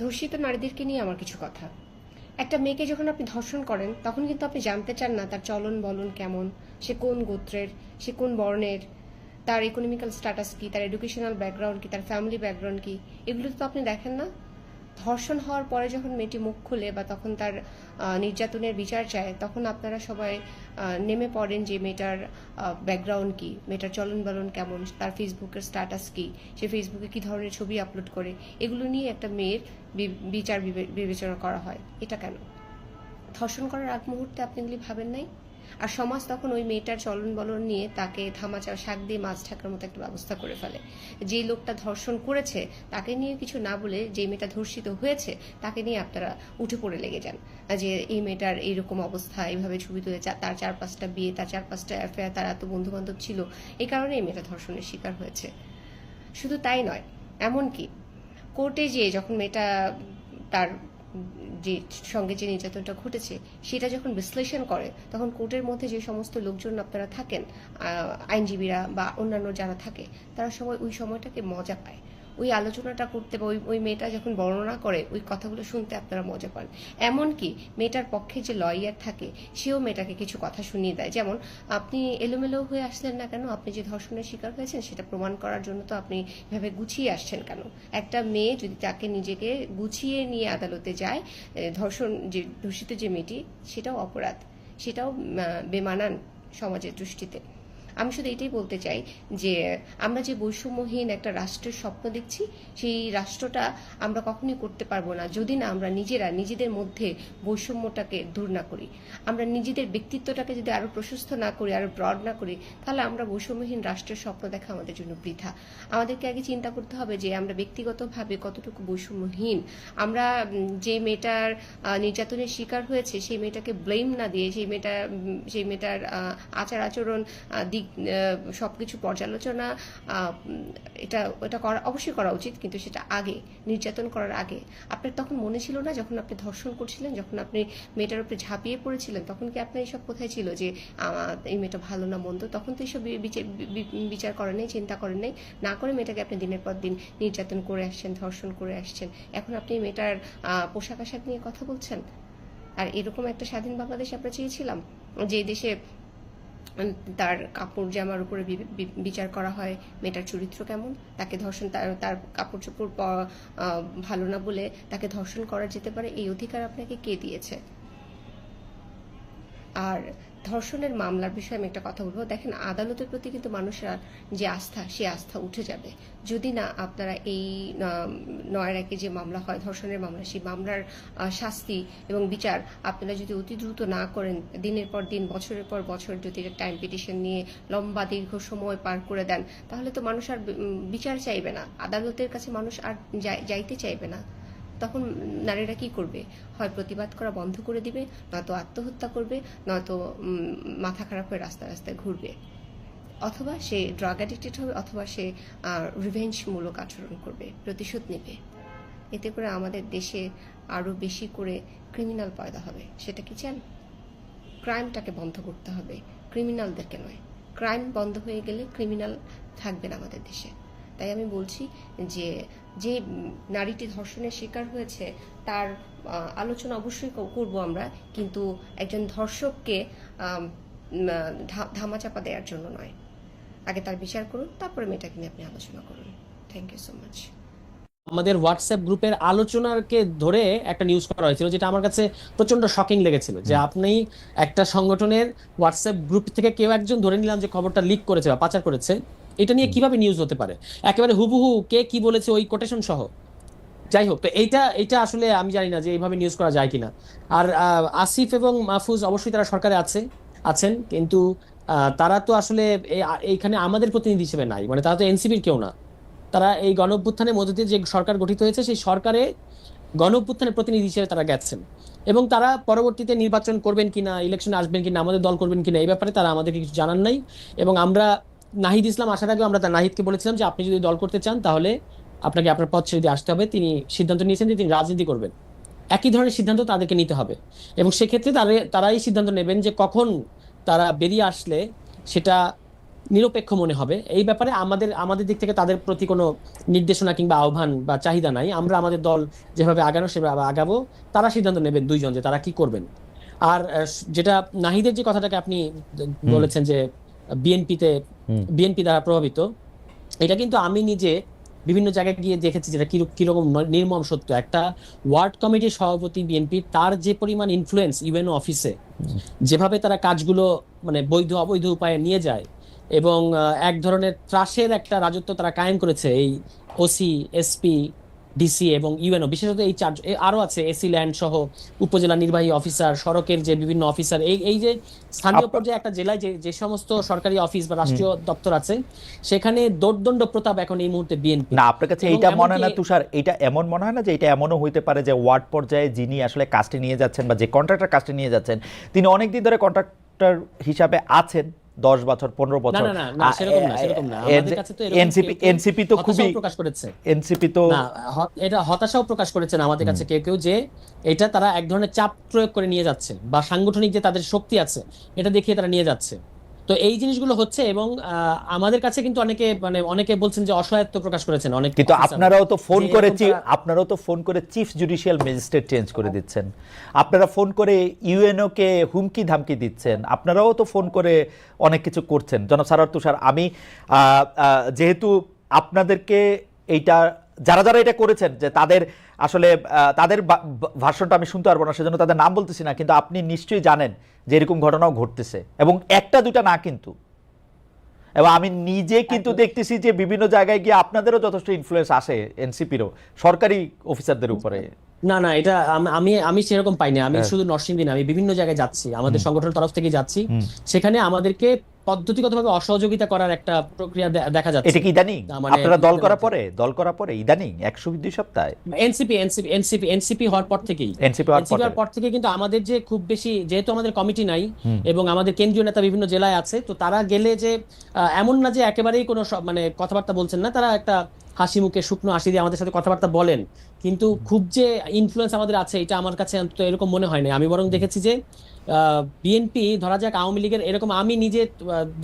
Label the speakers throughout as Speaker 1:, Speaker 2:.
Speaker 1: ধর্ষিত নারীদেরকে নিয়ে আমার কিছু কথা। একটা মেয়েকে যখন আপনি ধর্ষণ করেন, তখন কিন্তু আপনি জানতে চান না তার চলন বলন কেমন, সে কোন গোত্রের, সে কোন বর্ণের, তার ইকোনমিক্যাল স্ট্যাটাস কি, তার এডুকেশনাল ব্যাকগ্রাউন্ড কি, তার ফ্যামিলি ব্যাকগ্রাউন্ড কি, এগুলো তো আপনি দেখেন না। ধর্ষণ হওয়ার পরে যখন মেয়েটি মুখ খুলে বা তখন তার নির্যাতনের বিচার চায়, তখন আপনারা সবাই নেমে পড়েন যে মেয়েটার ব্যাকগ্রাউন্ড কি, মেয়েটার চলন বলন কেমন, তার ফেসবুকের স্ট্যাটাস কি, সে ফেসবুকে কি ধরনের ছবি আপলোড করে, এগুলো নিয়ে একটা মেয়ের বিচার বিবে- বিবেচনা করা হয়। এটা কেন? ধর্ষণ করার আগ মুহূর্তে আপনি এগুলি ভাবেন নাই? আর সমাজ তখন ওই মেয়েটার চলন বলন নিয়ে তাকে থামাচা শাক দিয়ে মাছ ঢাকার মতো একটা ব্যবস্থা করে ফেলে। যে লোকটা ধর্ষণ করেছে, তাকে নিয়ে কিছু না বলে যে মেয়েটা ধর্ষিত হয়েছে, তাকে নিয়ে আপনারা উঠে পড়ে লেগে যান। যে এই মেয়েটার এইরকম অবস্থা, এইভাবে ছবি তুলে তার চার পাঁচটা বিয়ে, তার চার পাঁচটা অ্যাফেয়ার তার এত বন্ধু বান্ধব ছিল এই কারণে এই মেয়েটা ধর্ষণের শিকার হয়েছে। শুধু তাই নয়, এমনকি কোর্টে যেয়ে যখন মেয়েটা তার যে সঙ্গে যে নির্যাতনটা ঘটেছে, সেটা যখন বিশ্লেষণ করে, তখন কোর্টের মধ্যে যে সমস্ত লোকজন আপনারা থাকেন আইনজীবীরা বা অন্যান্য যারা থাকে, তারা সবাই ওই সময়টাকে মজা পায়। ওই আলোচনাটা করতে বা ওই ওই মেয়েটা যখন বর্ণনা করে, ওই কথাগুলো শুনতে আপনারা মজা পান। এমনকি মেয়েটার পক্ষে যে লয়ার থাকে, সেও মেয়েটাকে কিছু কথা শুনিয়ে দেয়। যেমন, আপনি এলোমেলো হয়ে আসলেন না কেন? আপনি যে ধর্ষণের শিকার হয়েছেন, সেটা প্রমাণ করার জন্য তো আপনি এভাবে গুছিয়ে আসছেন কেন? একটা মেয়ে যদি তাকে নিজেকে গুছিয়ে নিয়ে আদালতে যায় ধর্ষণ যে ধর্ষিত যে মেয়েটি, সেটাও অপরাধ। সেটাও বেমানান সমাজের দৃষ্টিতে। আমি শুধু এটাই বলতে চাই যে আমরা যে বৈষম্যহীন একটা রাষ্ট্রের স্বপ্ন দেখছি, সেই রাষ্ট্রটা আমরা কখনোই করতে পারব না যদি না আমরা নিজেরা নিজেদের মধ্যে বৈষম্যটাকে দূর না করি। আমরা নিজেদের ব্যক্তিত্বটাকে যদি আরও প্রশস্ত না করি, আরও ব্রড না করি, তাহলে আমরা বৈষম্যহীন রাষ্ট্রের স্বপ্ন দেখা আমাদের জন্য বৃথা। আমাদেরকে আগে চিন্তা করতে হবে যে আমরা ব্যক্তিগতভাবে কতটুকু বৈষম্যহীন। আমরা যে মেয়েটার নির্যাতনের শিকার হয়েছে, সেই মেয়েটাকে ব্লেম না দিয়ে, সেই মেয়েটা সেই মেয়েটার আচার আচরণ দিক আহ, সবকিছু পর্যালোচনা এটা এটা করা অবশ্যই করা উচিত কিন্তু সেটা আগে নির্যাতন করার আগে। আপনার তখন মনে ছিল না যখন আপনি ধর্ষণ করছিলেন যখন আপনি মেয়েটার উপরে ঝাঁপিয়ে পড়েছিলেন তখন কি আপনার এইসব কোথায় ছিল যে এই মেয়েটা ভালো না মন্দ? তখন তো এইসব বিচার করেন নাই চিন্তা করেন নাই। না করে মেয়েটাকে আপনি দিনের পর দিন নির্যাতন করে আসছেন ধর্ষণ করে আসছেন। এখন আপনি মেয়েটার পোশাক আশাক নিয়ে কথা বলছেন? আর এরকম একটা স্বাধীন বাংলাদেশ আমরা চেয়েছিলাম যে দেশে তার কাপড় জামার উপরে বিচার করা হয়, মেয়েটার চরিত্র কেমন? তাকে ধর্ষণ, তার তার কাপড় চোপড় ভালো না বলে তাকে ধর্ষণ করা যেতে পারে? এই অধিকার আপনাকে কে দিয়েছে? আর ধর্ষণের মামলার বিষয়ে আমি একটা কথা বলব। দেখেন আদালতের প্রতি কিন্তু মানুষের যে আস্থা সে আস্থা উঠে যাবে। যদি না আপনারা এই আহ, নয়ের একে যে মামলা হয় ধর্ষণের মামলা সেই মামলার শাস্তি এবং বিচার আপনারা যদি অতি দ্রুত না করেন দিনের পর দিন বছরের পর বছর যদি টাইম পিটিশন নিয়ে লম্বা দীর্ঘ সময় পার করে দেন তাহলে তো মানুষ আর বিচার চাইবে না। আদালতের কাছে মানুষ আর যাই- যাইতে চাইবে না। তখন নারীরা কি করবে? হয় প্রতিবাদ করা বন্ধ করে দিবে নয়তো আত্মহত্যা করবে নয়তো মাথা খারাপ হয়ে রাস্তায় রাস্তায় ঘুরবে। অথবা সে ড্রাগ অ্যাডিক্টেড হবে, অথবা সে রিভেঞ্জমূলক আচরণ করবে, প্রতিশোধ নেবে। এতে করে আমাদের দেশে আরও বেশি করে ক্রিমিনাল পয়দা হবে। সেটা কি চান? ক্রাইমটাকে বন্ধ করতে হবে। ক্রিমিনালদেরকে নয়। ক্রাইম বন্ধ হয়ে গেলে ক্রিমিনাল থাকবে না আমাদের দেশে। তাই আমি বলছি যে যে নারীটি ধর্ষণের শিকার হয়েছে তার আলোচনা অবশ্যই ক- করব আমরা কিন্তু একজন ধর্ষককে ধামাচাপা দেওয়ার জন্য নয়। আগে তার বিচার করুন তারপরে মেয়েটাকে নিয়ে আপনি আলোচনা করুন। থ্যাংক ইউ সো মাচ
Speaker 2: আমাদের হোয়াটসঅ্যাপ গ্রুপের আলোচনাকে ধরে একটা নিউজ করা হয়েছিল যেটা আমার কাছে প্রচণ্ড শকিং লেগেছিল যে আপনি একটা সংগঠনের হোয়াটসঅ্যাপ গ্রুপ থেকে কেউ একজন ধরে নিলাম যে খবরটা লিক করেছে বা পাচার করেছে। এটা নিয়ে কীভাবে নিউজ হতে পারে? একেবারে হুবহু কে কি বলেছে ওই কোটেশন সহ। যাই হোক তো এইটা এইটা আসলে আমি জানি না যে এইভাবে নিউজ করা যায় কিনা। আর আসিফ এবং মাহফুজ অবশ্যই তারা সরকারে আছে আছেন কিন্তু তারা তো আসলে এই- এইখানে আমাদের প্রতিনিধি হিসেবে নাই। মানে তারা তো এনসিপির কেউ না। তারা এই গণ মধ্যে দিয়ে যে সরকার গঠিত হয়েছে সেই সরকারে গণ প্রতিনিধি হিসেবে তারা গেছেন। এবং তারা পরবর্তীতে নির্বাচন করবেন কিনা ইলেকশনে আসবেন কিনা আমাদের দল করবেন কিনা এই ব্যাপারে তারা আমাদেরকে কিছু জানান নাই। এবং আমরা নাহিদ ইসলাম আসার আগে আমরা নাহিদকে বলেছিলাম যে আপনি যদি দল করতে চান, তাহলে আপনাকে আপনার পথ ছেড়ে দিয়ে আসতে হবে। তিনি সিদ্ধান্ত নিয়েছেন যে তিনি রাজনীতি করবেন। একই ধরনের সিদ্ধান্ত তাদেরকে নিতে হবে। এবং সেক্ষেত্রে তারা তারাই সিদ্ধান্ত নেবেন যে কখন তারা বেরিয়ে আসলে সেটা নিরপেক্ষ মনে হবে। এই ব্যাপারে আমাদের আমাদের দিক থেকে তাদের প্রতি কোনো নির্দেশনা কিংবা আহ্বান বা চাহিদা নাই। আমরা আমাদের দল যেভাবে আগানো, সেভাবে আগাবো। তারা সিদ্ধান্ত নেবেন দুইজন যে তারা কি করবেন। আর যেটা নাহিদের যে কথাটাকে আপনি বলেছেন যে বিএনপিতে। বিএনপি দ্বারা প্রভাবিত। এটা কিন্তু আমি নিজে বিভিন্ন জায়গায় গিয়ে দেখেছি যেটা কীরকম নির্মম সত্য। একটা ওয়ার্ড কমিটির সভাপতি বিএনপি, তার যে পরিমাণ ইনফ্লুয়েন্স ইউএনও অফিসে, যেভাবে তারা কাজগুলো মানে বৈধ, অবৈধ উপায়ে নিয়ে যায় এবং এক ধরনের ত্রাসের একটা রাজত্ব তারা কায়েম করেছে, এই ওসি এসপি ডিসি এবং ইউএনও বিশেষত এই চার এ- আরও আছে এসি ল্যান্ড সহ উপজেলা নির্বাহী অফিসার সড়কের যে বিভিন্ন অফিসার এই এই যে স্থানীয় পর্যায়ে একটা জেলায় যে যে সমস্ত সরকারি অফিস বা রাষ্ট্রীয় দপ্তর আছে সেখানে দোর্দণ্ড প্রতাপ এখন এই মুহূর্তে বিএনপি
Speaker 3: না আপনার কাছে এটা মনে হয় না তুষার এটা এমন মনে হয় না যে এটা এমনও হইতে পারে যে ওয়ার্ড পর্যায়ে যিনি আসলে কাজটি নিয়ে যাচ্ছেন বা যে কন্ট্রাক্টর কাজটি নিয়ে যাচ্ছেন তিনি অনেকদিন ধরে কন্ট্রাক্টর হিসাবে আছেন দশ বছর পনেরো বছর।
Speaker 2: না না না সেরকম না সেরকম না। আমাদের কাছে তো
Speaker 3: এনসিপি তো খুবই
Speaker 2: প্রকাশ করেছে।
Speaker 3: এনসিপি তো
Speaker 2: না এটা হতাশাও প্রকাশ করেছেন আমাদের কাছে কেউ কেউ যে এটা তারা এক ধরনের চাপ প্রয়োগ করে নিয়ে যাচ্ছে বা সাংগঠনিক যে তাদের শক্তি আছে এটা দেখিয়ে তারা নিয়ে যাচ্ছে। তো এই জিনিসগুলো হচ্ছে এবং আমাদের কাছে কিন্তু অনেকে মানে অনেকে বলছেন যে অসহায়ত্ব প্রকাশ করেছেন অনেক
Speaker 3: কিন্তু আপনারাও তো ফোন করে আপনারাও তো ফোন করে চিফ জুডিশিয়াল ম্যাজিস্ট্রেট চেঞ্জ করে দিচ্ছেন। আপনারা ফোন করে ইউএনও কে হুমকি ধামকি দিচ্ছেন। আপনারাও তো ফোন করে অনেক কিছু করছেন। জনাব সারার তুষার আমি যেহেতু আপনাদেরকে এইটা যারা যারা এটা করেছেন যে তাদের আসলে তাদের ভাষণটা আমি শুনতে পারব না সেজন্য তাদের নাম বলতেছি না কিন্তু আপনি নিশ্চয়ই জানেন যে এরকম ঘটনাও ঘটতেছে। এবং একটা দুটা না কিন্তু। এবং আমি নিজে কিন্তু দেখতেছি যে বিভিন্ন জায়গায় গিয়ে আপনাদেরও যথেষ্ট ইনফ্লুয়েন্স আসে এনসিপিরও সরকারি অফিসারদের উপরে।
Speaker 2: না না এটা আম- আমি সেরকম পাইনি। আমি
Speaker 3: হ্যাঁ।
Speaker 2: শুধু নরসিংদী না আমি বিভিন্ন জায়গায় যাচ্ছি। আমাদের সংগঠনের তরফ থেকে যাচ্ছি। সেখানে আমাদেরকে পদ্ধতিগতভাবে অসহযোগিতা করার একটা প্রক্রিয়া দেখা যাচ্ছে।
Speaker 3: এটা কি ইদানিং?
Speaker 2: মানে
Speaker 3: আপনারা দল করার পরে? দল করার পরে? ইদানিং? একশো দুই সপ্তাহে?
Speaker 2: এনসিপি এনসিপি এনসিপি এনসিপি হওয়ার পর থেকেই।
Speaker 3: এনসিপি হওয়ার পরে
Speaker 2: থেকে। কিন্তু আমাদের যে খুব বেশি যেহেতু আমাদের কমিটি নাই এবং আমাদের কেন্দ্রীয় নেতা বিভিন্ন জেলায় আছে তো তারা গেলে যে এমন না যে একেবারেই কোনো মানে কথাবার্তা বলছেন না তারা একটা হাসি মুখে, শুকনো হাসি দিয়ে আমাদের সাথে কথাবার্তা বলেন। কিন্তু খুব যে ইনফ্লুয়েন্স আমাদের আছে, এটা আমার কাছে অন্তত এরকম মনে হয় না আমি বরং দেখেছি যে বিএনপি ধরা যাক, আওয়ামী লীগের এরকম আমি নিজে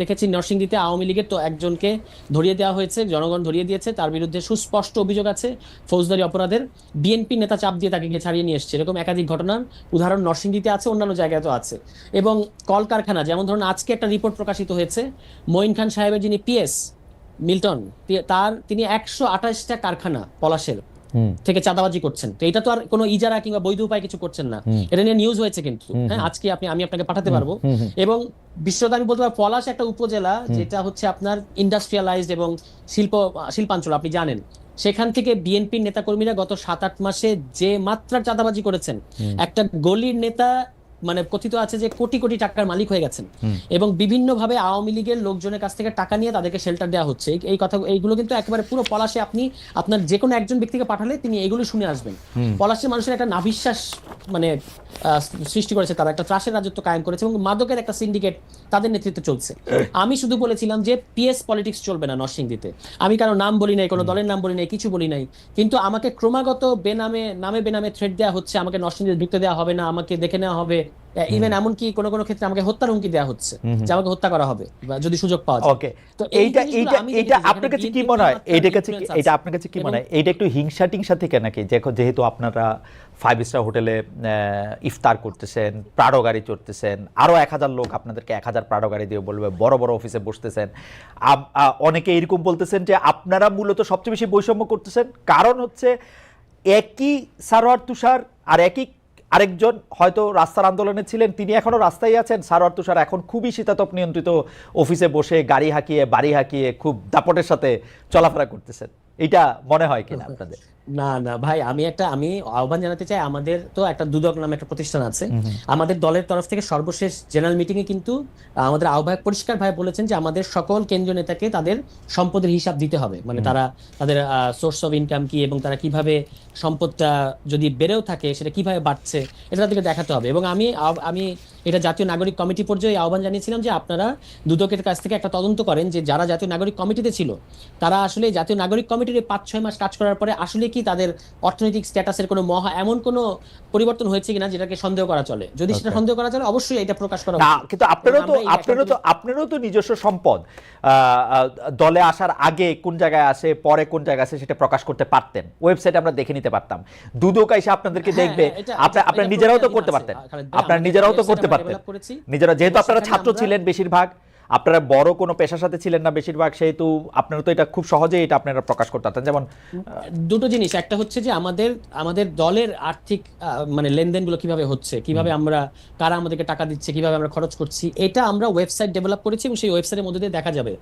Speaker 2: দেখেছি নরসিংদীতে আওয়ামী লীগের তো একজনকে ধরিয়ে দেওয়া হয়েছে, জনগণ ধরিয়ে দিয়েছে। তার বিরুদ্ধে সুস্পষ্ট অভিযোগ আছে ফৌজদারি অপরাধের। বিএনপি নেতা চাপ দিয়ে তাকে ছাড়িয়ে নিয়ে এসছে। এরকম একাধিক ঘটনার উদাহরণ নরসিংদীতে আছে, অন্যান্য জায়গায় তো আছে। এবং কলকারখানা, যেমন ধরুন আজকে একটা রিপোর্ট প্রকাশিত হয়েছে, মঈন খান সাহেবের যিনি পিএস মিল্টন তার তিনি একশো আঠাশটা কারখানা পলাশের থেকে চাঁদাবাজি করছেন। তো এটা তো আর কোনো ইজারা কিংবা বৈধ উপায় কিছু করছেন না। এটা নিয়ে নিউজ হয়েছে কিন্তু। হ্যাঁ আজকে আপনি আমি আপনাকে পাঠাতে পারব। এবং বিশ্বত আমি বলতে পারব পলাশ একটা উপজেলা যেটা হচ্ছে আপনার ইন্ডাস্ট্রিয়ালাইজড এবং শিল্প শিল্পাঞ্চল আপনি জানেন। সেখান থেকে বিএনপির নেতাকর্মীরা গত সাত আট মাসে যে মাত্রার চাঁদাবাজি করেছেন একটা গলির নেতা মানে কথিত আছে যে কোটি কোটি টাকার মালিক হয়ে গেছেন। এবং বিভিন্নভাবে আওয়ামী লীগের লোকজনের কাছ থেকে টাকা নিয়ে তাদেরকে শেল্টার দেওয়া হচ্ছে। এই- এই কথা এইগুলো কিন্তু একেবারে পুরো পলাশে আপনি আপনার যে কোনো একজন ব্যক্তিকে পাঠালে তিনি এগুলো শুনে আসবেন। পলাশের মানুষের একটা নাভিশ্বাস মানে সৃষ্টি করেছে তারা একটা ত্রাসের রাজত্ব কায়েম করেছে এবং মাদকের একটা সিন্ডিকেট তাদের নেতৃত্বে চলছে। আমি শুধু বলেছিলাম যে পিএস পলিটিক্স চলবে না নরসিংদীতে। আমি কারও নাম বলি নাই কোনো দলের নাম বলি নাই কিছু বলি নাই। কিন্তু আমাকে ক্রমাগত বেনামে নামে বেনামে থ্রেড দেওয়া হচ্ছে আমাকে নরসিংদীতে ঢুকতে দেওয়া হবে না আমাকে দেখে নেওয়া হবে। ইভেন এমনকি কোনো কোনো ক্ষেত্রে আমাকে হত্যার হুমকি দেওয়া হচ্ছে যে আমাকে হত্যা করা হবে বা যদি সুযোগ পাওয়া যায়।
Speaker 3: ওকে।
Speaker 2: তো
Speaker 3: এইটা এইটা আপনার কাছে কি মনে হয়? এইটা কাছে এটা আপনার কাছে কি মনে হয়? এইটা একটু হিংসা টিংসা থেকে নাকি? যেহেতু আপনারা ফাইভ স্টার হোটেলে ইফতার করতেছেন প্রাডো গাড়ি চড়তেছেন আরও এক হাজার লোক আপনাদেরকে এক হাজার প্রাডো গাড়ি দিয়ে বলবে বড় বড় অফিসে বসতেছেন। অনেকে এরকম বলতেছেন যে আপনারা মূলত সবচেয়ে বেশি বৈষম্য করতেছেন। কারণ হচ্ছে একই সারোয়ার তুষার আর একই আরেকজন হয়তো রাস্তার আন্দোলনে ছিলেন, তিনি এখনও রাস্তায় আছেন। সারোয়ার তুষার এখন খুবই শীতাতপ নিয়ন্ত্রিত অফিসে বসে গাড়ি হাঁকিয়ে, বাড়ি হাঁকিয়ে খুব দাপটের সাথে চলাফেরা করতেছেন। এটা মনে হয় কিনা আপনাদের?
Speaker 2: না না ভাই আমি একটা আমি আহ্বান জানাতে চাই আমাদের তো একটা দুদক নামে একটা প্রতিষ্ঠান আছে। আমাদের দলের তরফ থেকে সর্বশেষ জেনারেল মিটিং এ কিন্তু আমাদের আহ্বায়ক পরিষ্কার ভাই বলেছেন যে আমাদের সকল কেন্দ্রীয় নেতাকে তাদের সম্পদের হিসাব দিতে হবে। মানে তারা তাদের সোর্স অফ ইনকাম কি এবং তারা কীভাবে সম্পদটা যদি বেড়েও থাকে সেটা কীভাবে বাড়ছে এটা তাদেরকে দেখাতে হবে। এবং আমি আমি এটা জাতীয় নাগরিক কমিটি পর্যায়ে আহ্বান জানিয়েছিলাম যে আপনারা দুদকের কাছ থেকে একটা তদন্ত করেন যে যারা জাতীয় নাগরিক কমিটিতে ছিল তারা আসলে জাতীয় নাগরিক কমিটির পাঁচ ছয় মাস কাজ করার পরে আসলে কি তাদের অর্থনৈতিক স্ট্যাটাসের কোনো মহা এমন কোনো পরিবর্তন হয়েছে কিনা যেটাকে সন্দেহ করা চলে? যদি সেটা সন্দেহ করা চলে অবশ্যই এটা প্রকাশ করা
Speaker 3: কিন্তু আপনারও তো আপনারও তো আপনারও তো নিজস্ব সম্পদ। দলে আসার আগে কোন জায়গায় আসে পরে কোন জায়গায় আসে সেটা প্রকাশ করতে পারতেন। ওয়েবসাইটে আমরা দেখে নিতে পারতাম। দুদক এসে আপনাদেরকে
Speaker 2: হ্যাঁ,
Speaker 3: দেখবে
Speaker 2: হ্যাঁ,
Speaker 3: আপনার নিজেরাও তো করতে পারতেন। আপনার নিজেরাও তো করতে
Speaker 2: আমরা
Speaker 3: পারতেন। নিজেরা যেহেতু আপনারা ছাত্র ছিলেন বেশিরভাগ আপনারা বড় কোনো পেশার সাথে ছিলেন না বেশিরভাগ সেহেতু আপনারা তো এটা খুব সহজেই এটা আপনারা প্রকাশ করতে পারতেন। যেমন
Speaker 2: দুটো জিনিস একটা হচ্ছে যে আমাদের আমাদের দলের আর্থিক আহ, মানে লেনদেনগুলো কীভাবে হচ্ছে কীভাবে আমরা কারা আমাদেরকে টাকা দিচ্ছে কীভাবে আমরা খরচ করছি এটা আমরা ওয়েবসাইট ডেভেলপ করেছি এবং সেই ওয়েবসাইটের মধ্যে দিয়ে দেখা যাবে।